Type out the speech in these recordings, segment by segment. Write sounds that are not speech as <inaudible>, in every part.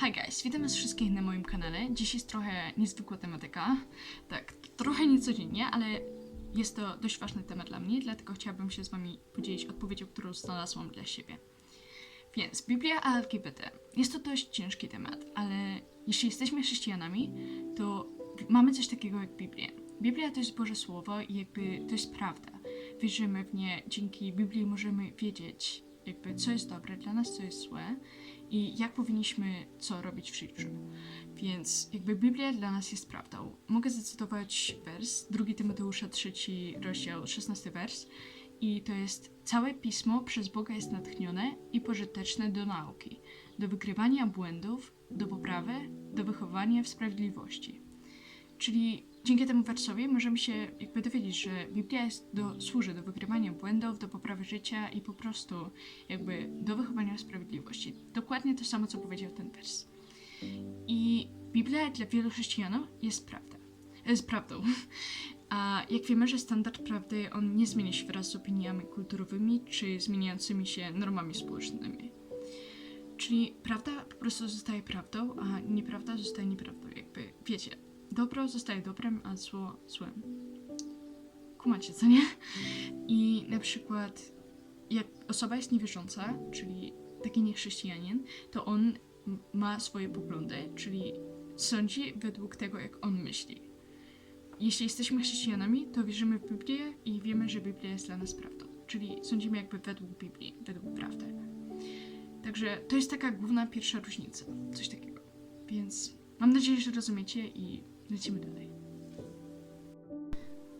Hi guys, witam wszystkich na moim kanale. Dziś jest trochę niezwykła tematyka. Tak, trochę niecodziennie, ale jest to dość ważny temat dla mnie, dlatego chciałabym się z wami podzielić odpowiedzią, którą znalazłam dla siebie. Więc Biblia LGBT. Jest to dość ciężki temat, ale jeśli jesteśmy chrześcijanami, to mamy coś takiego jak Biblię. Biblia to jest Boże Słowo i jakby to jest prawda. Wierzymy w nie, dzięki Biblii możemy wiedzieć, jakby co jest dobre dla nas, co jest złe i jak powinniśmy co robić w życiu. Więc jakby Biblia dla nas jest prawdą. Mogę zacytować wers, 2 Tymoteusza 3 rozdział 16 wers i to jest całe pismo przez Boga jest natchnione i pożyteczne do nauki, do wykrywania błędów, do poprawy, do wychowania w sprawiedliwości. Czyli dzięki temu wersowi możemy się jakby dowiedzieć, że Biblia jest do, służy do wykrywania błędów, do poprawy życia i po prostu jakby do wychowania sprawiedliwości. Dokładnie to samo, co powiedział ten wers. I Biblia dla wielu chrześcijanów jest prawda. Jest prawdą. <laughs> A jak wiemy, że standard prawdy on nie zmienia się wraz z opiniami kulturowymi czy zmieniającymi się normami społecznymi. Czyli prawda po prostu zostaje prawdą, a nieprawda zostaje nieprawdą. Jakby wiecie, dobro zostaje dobrem, a zło złem. Kumacie, co nie? I na przykład jak osoba jest niewierząca, czyli taki niechrześcijanin, to on ma swoje poglądy, czyli sądzi według tego, jak on myśli. Jeśli jesteśmy chrześcijanami, to wierzymy w Biblię i wiemy, że Biblia jest dla nas prawdą. Czyli sądzimy jakby według Biblii, według prawdy. Także to jest taka główna pierwsza różnica, coś takiego. Więc mam nadzieję, że rozumiecie i lecimy dalej.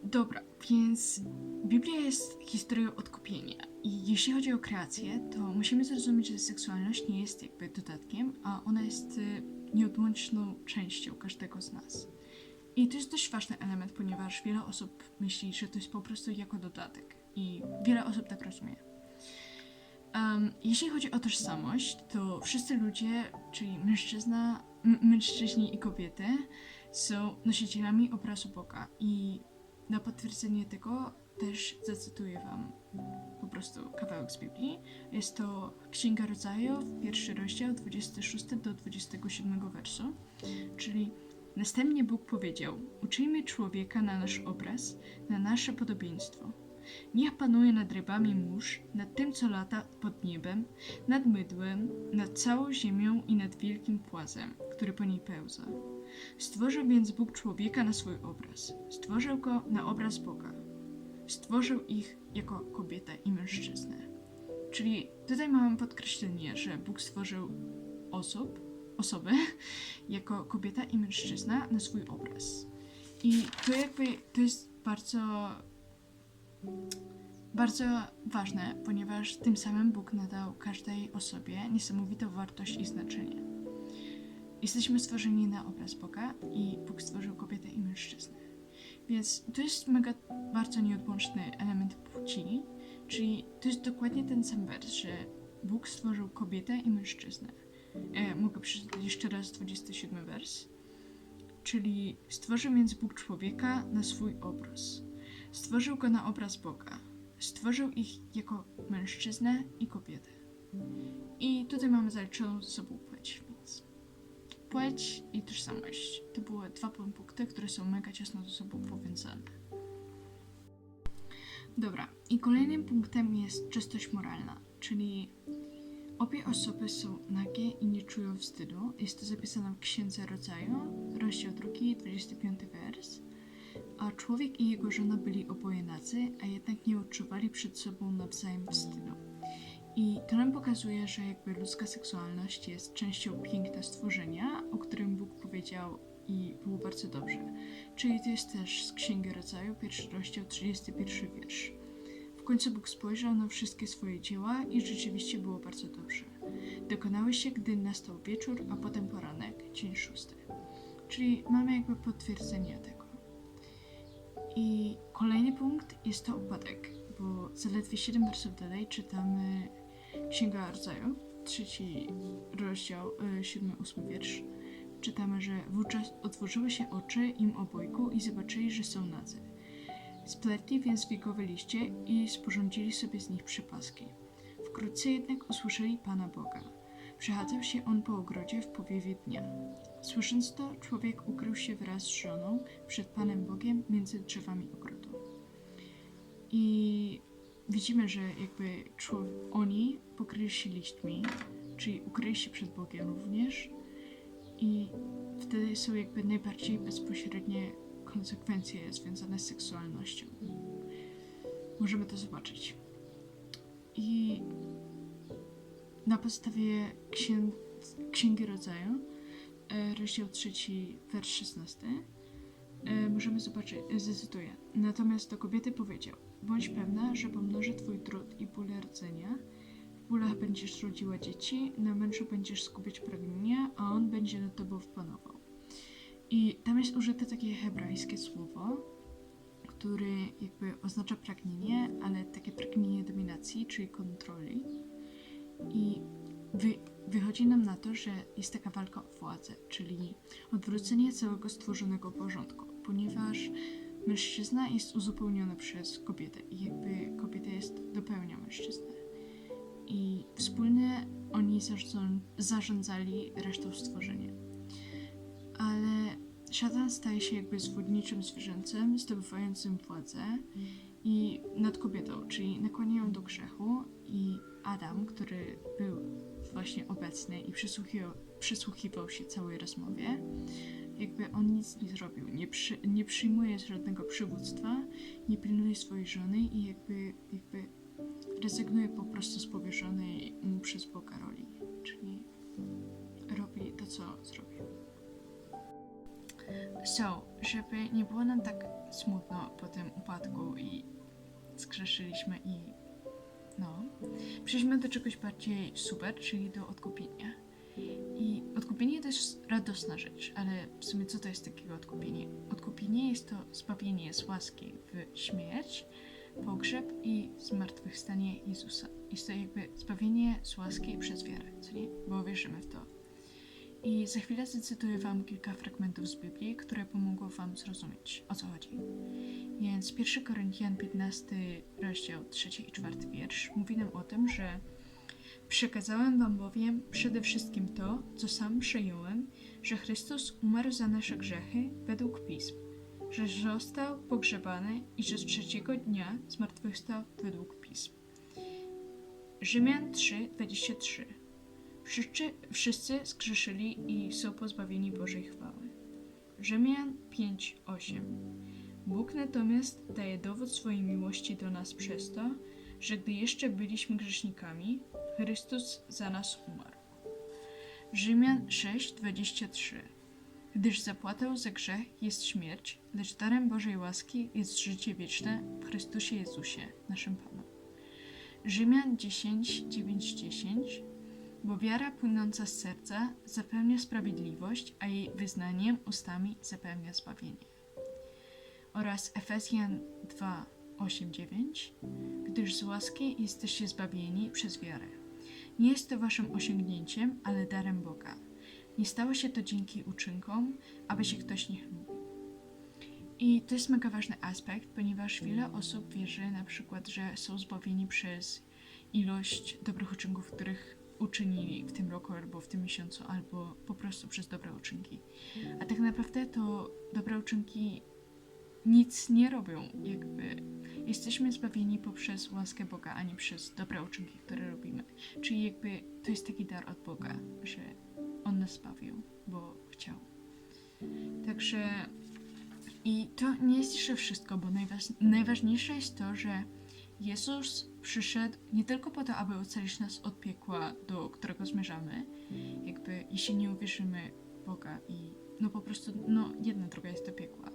Dobra, więc Biblia jest historią odkupienia. I jeśli chodzi o kreację, to musimy zrozumieć, że seksualność nie jest jakby dodatkiem, a ona jest y, nieodłączną częścią każdego z nas. I to jest dość ważny element, ponieważ wiele osób myśli, że to jest po prostu jako dodatek. I wiele osób tak rozumie. Um, jeśli chodzi o tożsamość, to wszyscy ludzie, czyli mężczyzna, mężczyźni i kobiety, są nosicielami obrazu Boga. I na potwierdzenie tego też zacytuję Wam po prostu kawałek z Biblii. Jest to Księga Rodzajów, pierwszy rozdział, 26 do 27 wersu. Czyli następnie Bóg powiedział: Uczyjmy człowieka na nasz obraz, na nasze podobieństwo. Niech panuje nad rybami mórz, nad tym, co lata pod niebem, nad mydłem, nad całą ziemią i nad wielkim płazem, który po niej pełza. Stworzył więc Bóg człowieka na swój obraz. Stworzył go na obraz Boga. Stworzył ich jako kobietę i mężczyznę. Czyli tutaj mamy podkreślenie, że Bóg stworzył osób, osoby <laughs> jako kobieta i mężczyzna na swój obraz. I to jakby to jest bardzo bardzo ważne, ponieważ tym samym Bóg nadał każdej osobie niesamowitą wartość i znaczenie. Jesteśmy stworzeni na obraz Boga i Bóg stworzył kobietę i mężczyznę. Więc to jest mega bardzo nieodłączny element płci, czyli to jest dokładnie ten sam wers, że Bóg stworzył kobietę i mężczyznę. E, mogę przeczytać jeszcze raz 27 wers. Czyli stworzył więc Bóg człowieka na swój obraz. Stworzył go na obraz Boga. Stworzył ich jako mężczyznę i kobietę. I tutaj mamy zaliczoną ze sobą płeć i tożsamość to były dwa punkty, które są mega ciasno ze sobą powiązane. Dobra, i kolejnym punktem jest czystość moralna, czyli obie osoby są nagie i nie czują wstydu. Jest to zapisane w Księdze Rodzaju, rozdział 2, 25 wers. A człowiek i jego żona byli oboje nadzy, a jednak nie odczuwali przed sobą nawzajem wstydu. I to nam pokazuje, że jakby ludzka seksualność jest częścią piękna stworzenia, o którym Bóg powiedział i było bardzo dobrze. Czyli to jest też z Księgi Rodzaju, pierwszy rozdział, 31 wiersz. W końcu Bóg spojrzał na wszystkie swoje dzieła i rzeczywiście było bardzo dobrze. Dokonały się, gdy nastał wieczór, a potem poranek, dzień szósty. Czyli mamy jakby potwierdzenie tego. I kolejny punkt jest to upadek, bo zaledwie 7 wersów dalej czytamy Księga Rodzaju, trzeci rozdział, 7-8 wiersz. Czytamy, że wówczas otworzyły się oczy im obojgu i zobaczyli, że są nadzy. Spletli więc figowe liście i sporządzili sobie z nich przypaski. Wkrótce jednak usłyszeli Pana Boga. Przechadzał się on po ogrodzie w powiewie dnia. Słysząc to, człowiek ukrył się wraz z żoną przed Panem Bogiem między drzewami ogrodu. I widzimy, że jakby oni pokryli się liśćmi, czyli ukryli się przed Bogiem również i wtedy są jakby najbardziej bezpośrednie konsekwencje związane z seksualnością. Możemy to zobaczyć. I na podstawie księ- Księgi Rodzaju, e, rozdział 3, wers 16, e, możemy zobaczyć, e, zacytuję. Natomiast do kobiety powiedział, bądź pewna, że pomnożę twój trud i bóle rdzenia, w bólach będziesz rodziła dzieci, na mężu będziesz skupiać pragnienie, a on będzie nad tobą panował. I tam jest użyte takie hebrajskie słowo, które jakby oznacza pragnienie, ale takie pragnienie dominacji, czyli kontroli. I wy, wychodzi nam na to, że jest taka walka o władzę, czyli odwrócenie całego stworzonego porządku, ponieważ mężczyzna jest uzupełniony przez kobietę i jakby kobieta jest dopełnia mężczyznę. I wspólnie oni zarządzali resztą stworzenia. Ale szatan staje się jakby zwodniczym zwierzęcem, zdobywającym władzę i nad kobietą, czyli nakłaniają do grzechu i Adam, który był właśnie obecny i przysłuchiwał, przysłuchiwał się całej rozmowie, jakby on nic nie zrobił, nie, przy, nie przyjmuje żadnego przywództwa, nie pilnuje swojej żony i jakby, jakby rezygnuje po prostu z powierzonej mu przez Boga roli, czyli robi to, co zrobił. So, żeby nie było nam tak smutno po tym upadku i zgrzeszyliśmy i no, przejdźmy do czegoś bardziej super, czyli do odkupienia. I odkupienie to jest radosna rzecz, ale w sumie co to jest takiego odkupienie? Odkupienie jest to zbawienie z łaski w śmierć, pogrzeb i zmartwychwstanie Jezusa. Jest to jakby zbawienie z łaski przez wiarę, co nie? Bo wierzymy w to. I za chwilę zacytuję Wam kilka fragmentów z Biblii, które pomogą Wam zrozumieć, o co chodzi. Więc 1 Koryntian 15, rozdział 3 i 4 wiersz mówi nam o tym, że Przekazałem wam bowiem przede wszystkim to, co sam przejąłem, że Chrystus umarł za nasze grzechy według Pism, że został pogrzebany i że z trzeciego dnia zmartwychwstał według Pism. Rzymian 3:23 wszyscy, wszyscy zgrzeszyli i są pozbawieni Bożej chwały. Rzymian 5:8 Bóg natomiast daje dowód swojej miłości do nas przez to, że gdy jeszcze byliśmy grzesznikami, Chrystus za nas umarł. Rzymian 6:23 Gdyż zapłatą za grzech jest śmierć, lecz darem Bożej łaski jest życie wieczne w Chrystusie Jezusie, naszym Panu. Rzymian 10:9-10 Bo wiara płynąca z serca zapewnia sprawiedliwość, a jej wyznaniem ustami zapewnia zbawienie. Oraz Efezjan 2, 8, 9, gdyż z łaski jesteście zbawieni przez wiarę. Nie jest to waszym osiągnięciem, ale darem Boga. Nie stało się to dzięki uczynkom, aby się ktoś nie chlubił. I to jest mega ważny aspekt, ponieważ wiele osób wierzy na przykład, że są zbawieni przez ilość dobrych uczynków, których uczynili w tym roku albo w tym miesiącu, albo po prostu przez dobre uczynki. A tak naprawdę to dobre uczynki nic nie robią, jakby jesteśmy zbawieni poprzez łaskę Boga, a nie przez dobre uczynki, które robimy. Czyli jakby to jest taki dar od Boga, że On nas zbawił, bo chciał. Także i to nie jest jeszcze wszystko, bo najważ, najważniejsze jest to, że Jezus przyszedł nie tylko po to, aby ocalić nas od piekła, do którego zmierzamy, jakby jeśli nie uwierzymy Boga i no po prostu, no jedna droga jest do piekła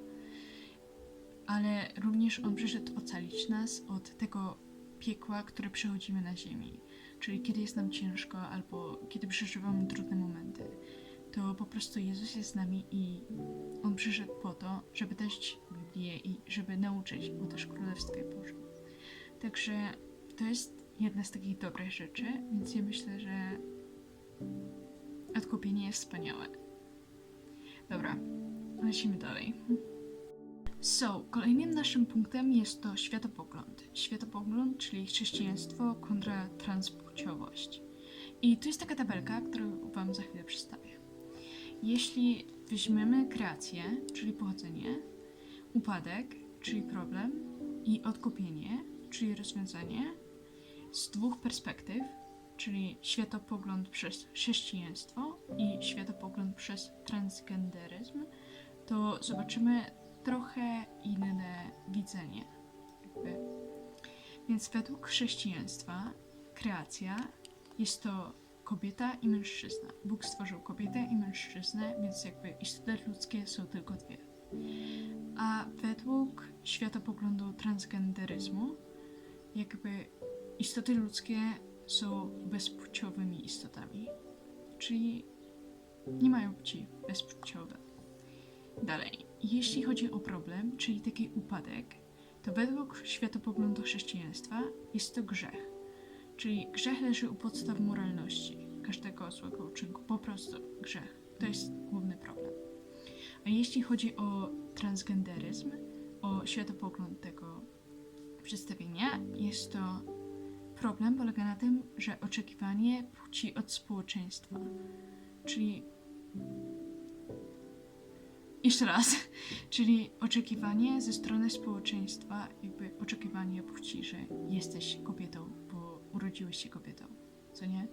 ale również On przyszedł ocalić nas od tego piekła, które przechodzimy na ziemi. Czyli kiedy jest nam ciężko albo kiedy przeżywamy trudne momenty, to po prostu Jezus jest z nami i On przyszedł po to, żeby dać Biblię i żeby nauczyć o też Królestwie Bożym. Także to jest jedna z takich dobrych rzeczy, więc ja myślę, że odkupienie jest wspaniałe. Dobra, lecimy dalej. So, kolejnym naszym punktem jest to światopogląd. Światopogląd, czyli chrześcijaństwo kontra transpłciowość. I tu jest taka tabelka, którą Wam za chwilę przedstawię. Jeśli weźmiemy kreację, czyli pochodzenie, upadek, czyli problem, i odkupienie, czyli rozwiązanie, z dwóch perspektyw, czyli światopogląd przez chrześcijaństwo i światopogląd przez transgenderyzm, to zobaczymy trochę inne widzenie. Jakby. Więc według chrześcijaństwa kreacja jest to kobieta i mężczyzna. Bóg stworzył kobietę i mężczyznę, więc jakby istoty ludzkie są tylko dwie. A według światopoglądu transgenderyzmu, jakby istoty ludzkie są bezpłciowymi istotami, czyli nie mają płci bezpłciowe. Dalej, jeśli chodzi o problem, czyli taki upadek, to według światopoglądu chrześcijaństwa jest to grzech. Czyli grzech leży u podstaw moralności każdego złego uczynku. Po prostu grzech. To jest główny problem. A jeśli chodzi o transgenderyzm, o światopogląd tego przedstawienia, jest to problem polega na tym, że oczekiwanie płci od społeczeństwa. Czyli jeszcze raz, czyli oczekiwanie ze strony społeczeństwa, jakby oczekiwanie płci, że jesteś kobietą, bo urodziłeś się kobietą, co nie?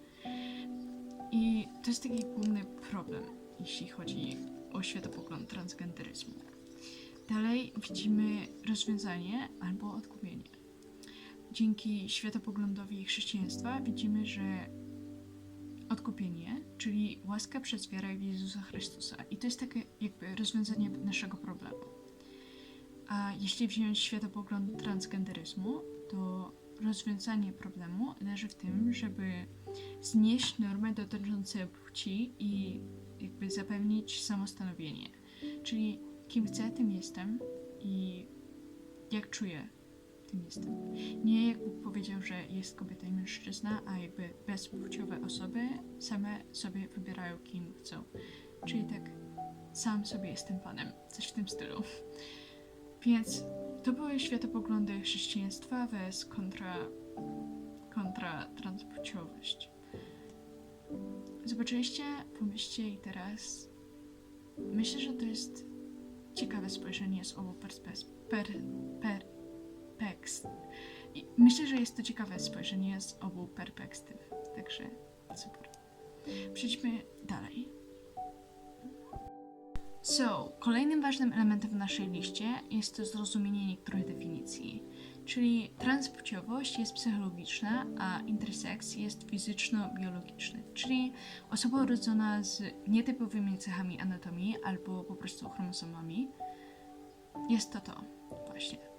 I to jest taki główny problem, jeśli chodzi o światopogląd transgenderyzmu. Dalej widzimy rozwiązanie albo odkupienie. Dzięki światopoglądowi chrześcijaństwa widzimy, że odkupienie, czyli łaska przez wiarę w Jezusa Chrystusa. I to jest takie jakby rozwiązanie naszego problemu. A jeśli wziąć światopogląd transgenderyzmu, to rozwiązanie problemu leży w tym, żeby znieść normy dotyczące płci i jakby zapewnić samostanowienie. Czyli kim chcę, tym jestem i jak czuję, tym jestem. Nie jak Bóg powiedział, że jest kobieta i mężczyzna, a jakby bezpłciowe osoby same sobie wybierają, kim chcą. Czyli tak, sam sobie jestem panem, coś w tym stylu. Więc to były światopoglądy chrześcijaństwa vs kontra, kontra transpłciowość. Zobaczyliście, pomyślcie i teraz myślę, że to jest ciekawe spojrzenie z obu perspektyw. Per, per, peks. I myślę, że jest to ciekawe spojrzenie z obu perspektyw. Także super. Przejdźmy dalej. So, kolejnym ważnym elementem w naszej liście jest to zrozumienie niektórych definicji. Czyli transpłciowość jest psychologiczna, a interseks jest fizyczno-biologiczny. Czyli osoba urodzona z nietypowymi cechami anatomii albo po prostu chromosomami. Jest to to właśnie.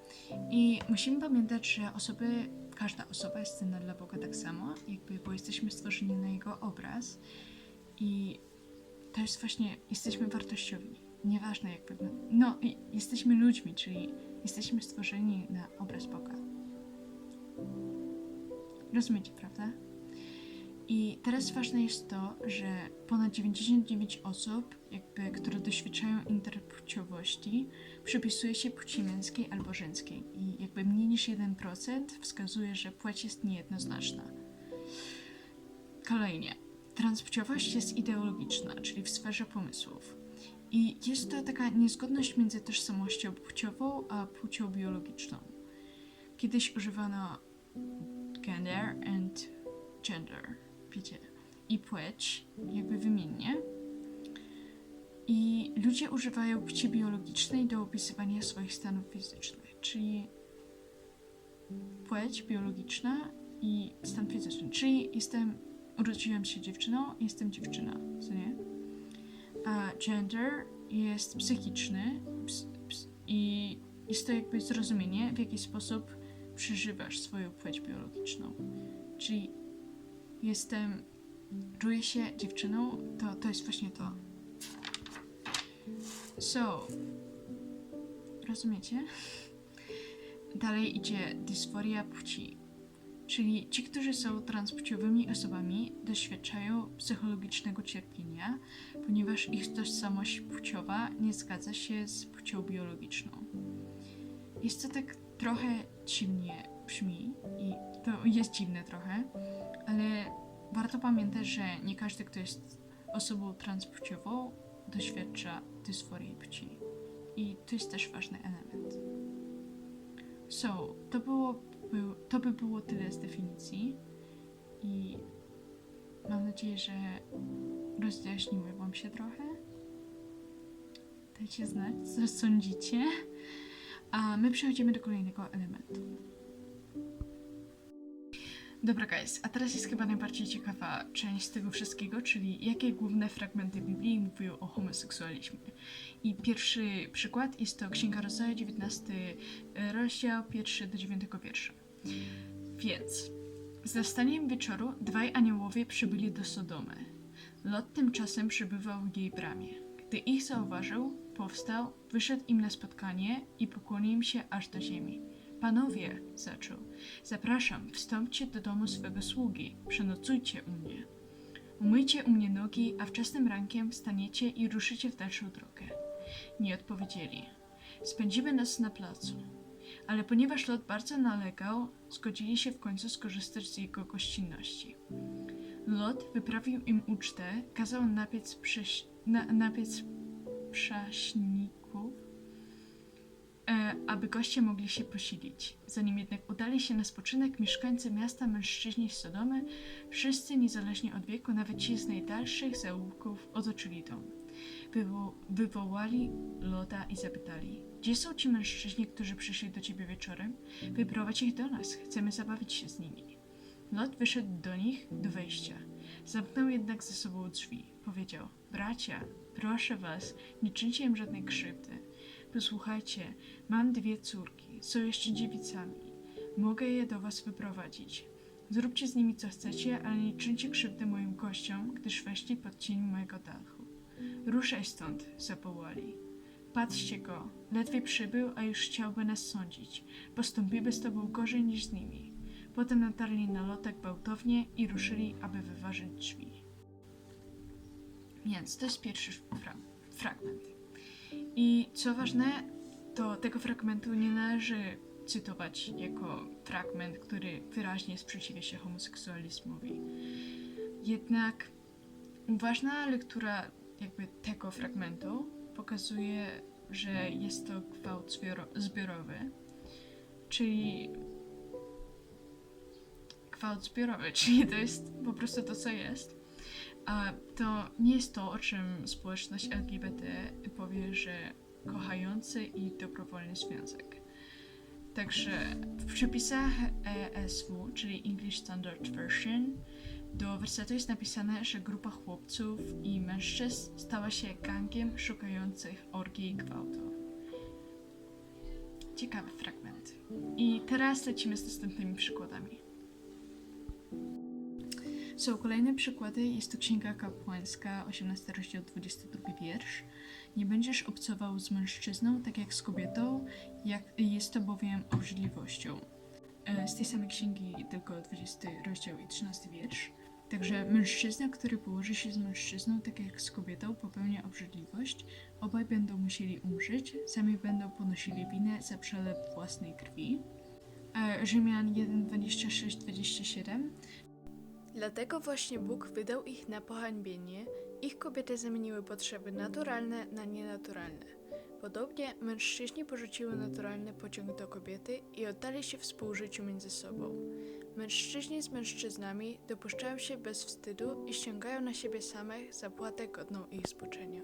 I musimy pamiętać, że osoby, każda osoba jest cenna dla Boga tak samo, jakby, bo jesteśmy stworzeni na Jego obraz i to jest właśnie, jesteśmy wartościowi. Nieważne jak wygląda. No, i jesteśmy ludźmi, czyli jesteśmy stworzeni na obraz Boga. Rozumiecie, prawda? I teraz ważne jest to, że ponad 99 osób, jakby, które doświadczają interpłciowości, przypisuje się płci męskiej albo żeńskiej. I jakby mniej niż 1% wskazuje, że płeć jest niejednoznaczna. Kolejnie. Transpłciowość jest ideologiczna, czyli w sferze pomysłów. I jest to taka niezgodność między tożsamością płciową a płcią biologiczną. Kiedyś używano gender and gender, wiecie, i płeć, jakby wymiennie. I ludzie używają płci biologicznej do opisywania swoich stanów fizycznych, czyli płeć biologiczna i stan fizyczny. Czyli jestem, urodziłam się dziewczyną, jestem dziewczyna, co nie? A gender jest psychiczny ps, ps, i jest to jakby zrozumienie, w jaki sposób przeżywasz swoją płeć biologiczną. Czyli jestem, czuję się dziewczyną, to, to jest właśnie to. So, rozumiecie? Dalej idzie dysforia płci. Czyli ci, którzy są transpłciowymi osobami, doświadczają psychologicznego cierpienia, ponieważ ich tożsamość płciowa nie zgadza się z płcią biologiczną. Jest to tak trochę dziwnie brzmi i to jest dziwne trochę, ale warto pamiętać, że nie każdy, kto jest osobą transpłciową, doświadcza dysforii płci. I to jest też ważny element. So, to, było, był, to by było tyle z definicji i mam nadzieję, że rozjaśniły Wam się trochę. Dajcie znać, co sądzicie. A my przechodzimy do kolejnego elementu. Dobra, guys, a teraz jest chyba najbardziej ciekawa część tego wszystkiego, czyli jakie główne fragmenty Biblii mówią o homoseksualizmie. I pierwszy przykład jest to Księga Rodzaju, 19 rozdział, 1 do 9 wiersza. Więc z nastaniem wieczoru dwaj aniołowie przybyli do Sodomy. Lot tymczasem przybywał w jej bramie. Gdy ich zauważył, powstał, wyszedł im na spotkanie i pokłonił im się aż do ziemi. Panowie, zaczął, zapraszam, wstąpcie do domu swego sługi, przenocujcie u mnie. Umyjcie u mnie nogi, a wczesnym rankiem wstaniecie i ruszycie w dalszą drogę. Nie odpowiedzieli. Spędzimy noc na placu. Ale ponieważ Lot bardzo nalegał, zgodzili się w końcu skorzystać z jego gościnności. Lot wyprawił im ucztę, kazał napiec, prześ, na, napiec prześników, e, aby goście mogli się posilić. Zanim jednak udali się na spoczynek, mieszkańcy miasta, mężczyźni z Sodomy, wszyscy niezależnie od wieku, nawet ci z najdalszych zaułków, otoczyli dom. Wywo- wywołali Lota i zapytali: Gdzie są ci mężczyźni, którzy przyszli do ciebie wieczorem? Wyprowadź ich do nas, chcemy zabawić się z nimi. Lot wyszedł do nich do wejścia. Zamknął jednak ze sobą drzwi. Powiedział: Bracia, proszę was, nie czyńcie im żadnej krzywdy. Posłuchajcie, mam dwie córki, są jeszcze dziewicami. Mogę je do was wyprowadzić. Zróbcie z nimi co chcecie, ale nie czyńcie krzywdy moim gościom, gdyż weszli pod cień mojego dachu. Ruszaj stąd, zawołali. Patrzcie go, ledwie przybył, a już chciałby nas sądzić. Postąpimy z tobą gorzej niż z nimi. Potem natarli na lotek gwałtownie i ruszyli, aby wyważyć drzwi. Więc to jest pierwszy fra- fragment. I co ważne, to tego fragmentu nie należy cytować jako fragment, który wyraźnie sprzeciwia się homoseksualizmowi. Jednak ważna lektura jakby tego fragmentu pokazuje, że jest to gwałt zbioro- zbiorowy, czyli gwałt zbiorowy, <laughs> czyli to jest po prostu to, co jest. A to nie jest to, o czym społeczność LGBT powie, że kochający i dobrowolny związek. Także w przepisach ESW, czyli English Standard Version, do wersetu jest napisane, że grupa chłopców i mężczyzn stała się gangiem szukających orgii i gwałtów. Ciekawy fragment. I teraz lecimy z następnymi przykładami. Są kolejne przykłady. Jest to Księga Kapłańska, 18 rozdział, 22 wiersz. Nie będziesz obcował z mężczyzną tak jak z kobietą, jak jest to bowiem obrzydliwością. E, Z tej samej księgi tylko 20 rozdział i 13 wiersz. Także mężczyzna, który położy się z mężczyzną tak jak z kobietą, popełnia obrzydliwość. Obaj będą musieli umrzeć, sami będą ponosili winę za przelew własnej krwi. E, Rzymian 1, 26, 27. Dlatego właśnie Bóg wydał ich na pohańbienie, ich kobiety zamieniły potrzeby naturalne na nienaturalne. Podobnie mężczyźni porzuciły naturalny pociąg do kobiety i oddali się współżyciu między sobą. Mężczyźni z mężczyznami dopuszczają się bez wstydu i ściągają na siebie samych zapłatę godną ich zboczenia.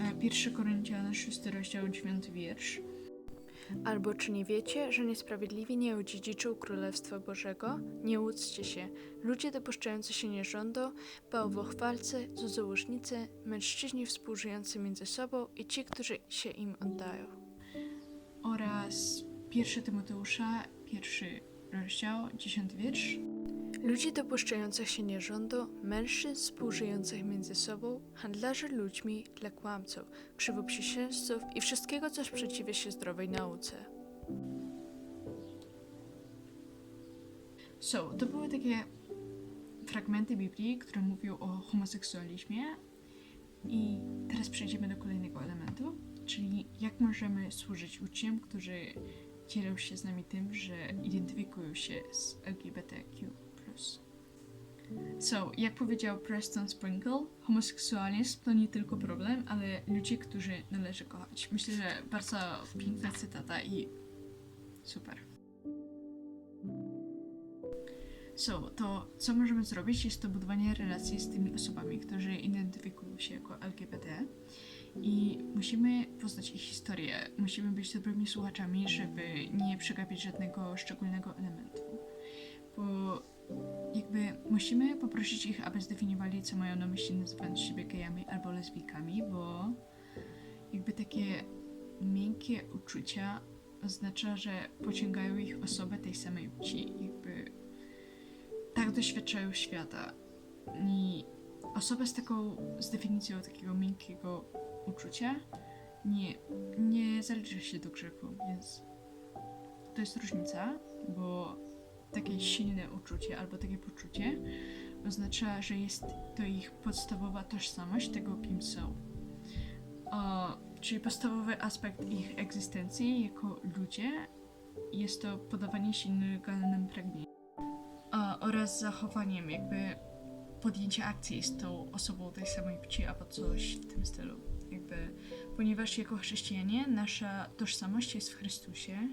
E, 1 Koryntian 6, rozdział 9 wiersz. Albo czy nie wiecie, że niesprawiedliwi nie odziedziczą Królestwa Bożego? Nie łudźcie się. Ludzie dopuszczający się nierządu, bałwochwalcy, cudzołożnicy, mężczyźni współżyjący między sobą i ci, którzy się im oddają. oraz 1 Tymoteusza, pierwszy rozdział, 10 wiersz. Ludzi dopuszczających się nierządu, mężczyzn współżyjących między sobą, handlarzy ludźmi dla kłamców, krzywoprzysięzców i wszystkiego, co sprzeciwia się zdrowej nauce. So, to były takie fragmenty Biblii, które mówią o homoseksualizmie. I teraz przejdziemy do kolejnego elementu, czyli jak możemy służyć uczniom, którzy dzielą się z nami tym, że identyfikują się z LGBTQ. So, jak powiedział Preston Sprinkle, homoseksualizm to nie tylko problem, ale ludzie, którzy należy kochać. Myślę, że bardzo piękna cytata i super. So, to co możemy zrobić jest to budowanie relacji z tymi osobami, którzy identyfikują się jako LGBT i musimy poznać ich historię. Musimy być dobrymi słuchaczami, żeby nie przegapić żadnego szczególnego elementu. Bo jakby musimy poprosić ich, aby zdefiniowali, co mają na myśli nazywając siebie gejami albo lesbijkami, bo jakby takie miękkie uczucia oznacza, że pociągają ich osoby tej samej płci, jakby tak doświadczają świata. I osoba z taką, z definicją takiego miękkiego uczucia nie, nie zalicza się do grzechu, więc to jest różnica, bo takie silne uczucie albo takie poczucie oznacza, że jest to ich podstawowa tożsamość tego, kim są. Czyli podstawowy aspekt ich egzystencji jako ludzie jest to podawanie się nielegalnym pragnieniom oraz zachowaniem jakby podjęcia akcji z tą osobą tej samej płci albo coś w tym stylu. Jakby, ponieważ jako chrześcijanie nasza tożsamość jest w Chrystusie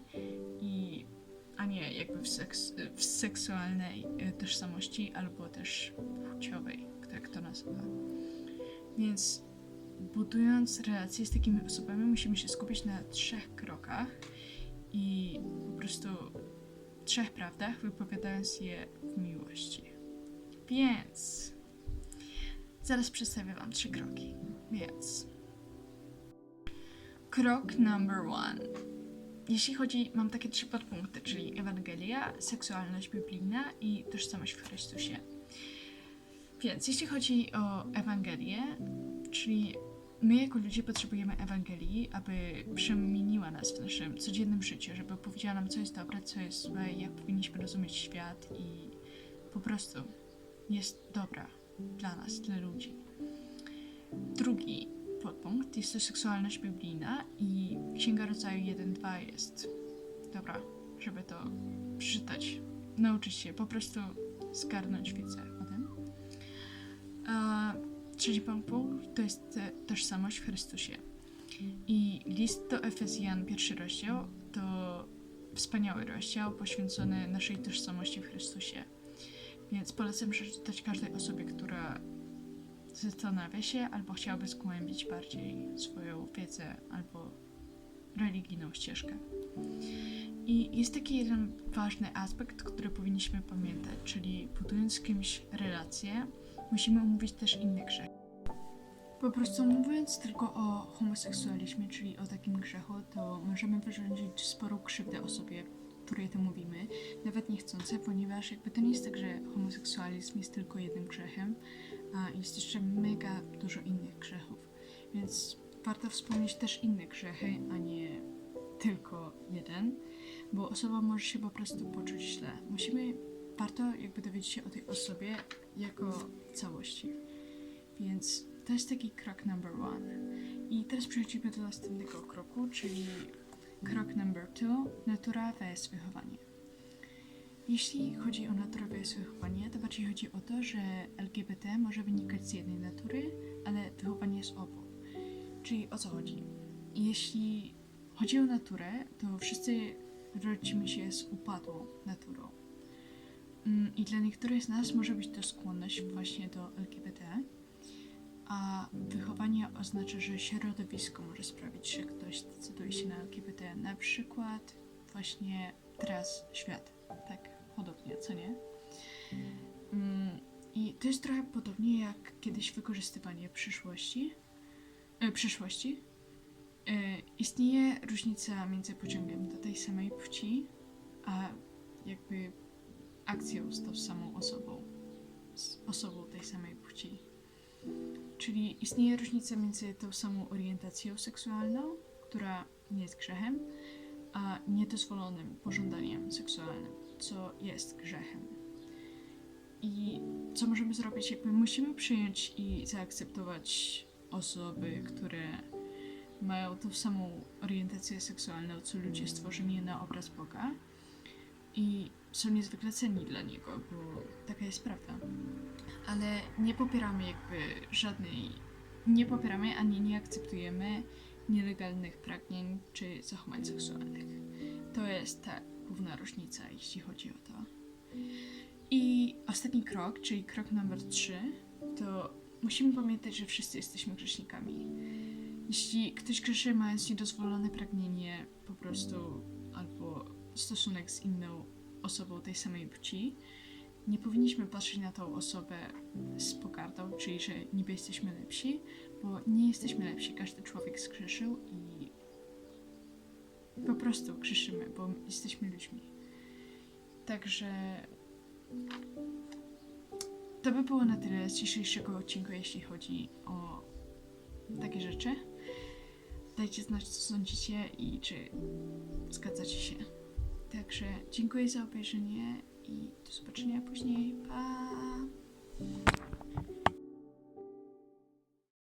a nie jakby w, seks, w seksualnej e, tożsamości albo też płciowej, kto jak to nazywa. Więc budując relacje z takimi osobami musimy się skupić na trzech krokach i po prostu trzech prawdach, wypowiadając je w miłości. Więc zaraz przedstawię Wam trzy kroki. Więc krok number one. Jeśli chodzi, mam takie trzy podpunkty, czyli Ewangelia, seksualność biblijna i tożsamość w Chrystusie. Więc jeśli chodzi o Ewangelię, czyli my jako ludzie potrzebujemy Ewangelii, aby przemieniła nas w naszym codziennym życiu, żeby powiedziała nam, co jest dobre, co jest złe, jak powinniśmy rozumieć świat i po prostu jest dobra dla nas, dla ludzi. Drugi podpunkt jest to seksualność biblijna i Księga Rodzaju 1-2 jest dobra, żeby to przeczytać, nauczyć się, po prostu zgarnąć wiedzę o tym. A trzeci punkt to jest e, tożsamość w Chrystusie. I list do Efezjan, pierwszy rozdział, to wspaniały rozdział poświęcony naszej tożsamości w Chrystusie. Więc polecam przeczytać każdej osobie, która zastanawia się albo chciałaby zgłębić bardziej swoją wiedzę albo religijną ścieżkę. I jest taki jeden ważny aspekt, który powinniśmy pamiętać, czyli budując z kimś relacje, musimy omówić też inne grzechy. Po prostu mówiąc tylko o homoseksualizmie, czyli o takim grzechu, to możemy wyrządzić sporą krzywdę osobie, której to mówimy, nawet niechcący, ponieważ jakby to nie jest tak, że homoseksualizm jest tylko jednym grzechem, jest jeszcze mega dużo innych grzechów. Więc warto wspomnieć też inne grzechy, a nie tylko jeden, bo osoba może się po prostu poczuć źle. Musimy, warto jakby dowiedzieć się o tej osobie jako całości. Więc to jest taki krok number one. I teraz przechodzimy do następnego kroku, czyli krok number two, natura vs wychowanie. Jeśli chodzi o naturę vs wychowanie, to bardziej chodzi o to, że LGBT może wynikać z jednej natury, ale wychowanie jest obu. Czyli o co chodzi? Jeśli chodzi o naturę, to wszyscy rodzimy się z upadłą naturą. Mm, I dla niektórych z nas może być to skłonność właśnie do LGBT, a wychowanie oznacza, że środowisko może sprawić, że ktoś decyduje się na LGBT. Na przykład właśnie teraz świat, tak co nie? Mm, I to jest trochę podobnie jak kiedyś wykorzystywanie przyszłości, e, przyszłości. E, istnieje różnica między pociągiem do tej samej płci, a jakby akcją z tą samą osobą, z osobą tej samej płci. Czyli istnieje różnica między tą samą orientacją seksualną, która nie jest grzechem, a niedozwolonym pożądaniem seksualnym, co jest grzechem. I co możemy zrobić? Jakby musimy przyjąć i zaakceptować osoby, które mają tą samą orientację seksualną, co ludzie stworzeni na obraz Boga. I są niezwykle cenni dla niego, bo taka jest prawda. Ale nie popieramy jakby żadnej, nie popieramy ani nie akceptujemy nielegalnych pragnień czy zachowań seksualnych. To jest ta główna różnica, jeśli chodzi o to. I ostatni krok, czyli krok numer 3, to musimy pamiętać, że wszyscy jesteśmy grzesznikami. Jeśli ktoś grzeszy mając niedozwolone pragnienie po prostu albo stosunek z inną osobą tej samej płci, nie powinniśmy patrzeć na tą osobę z pogardą, czyli że niby jesteśmy lepsi, bo nie jesteśmy lepsi. Każdy człowiek zgrzeszył i po prostu grzeszymy, bo jesteśmy ludźmi. Także to by było na tyle z dzisiejszego odcinku, jeśli chodzi o takie rzeczy. Dajcie znać, co sądzicie i czy zgadzacie się. Także dziękuję za obejrzenie i do zobaczenia później. Pa!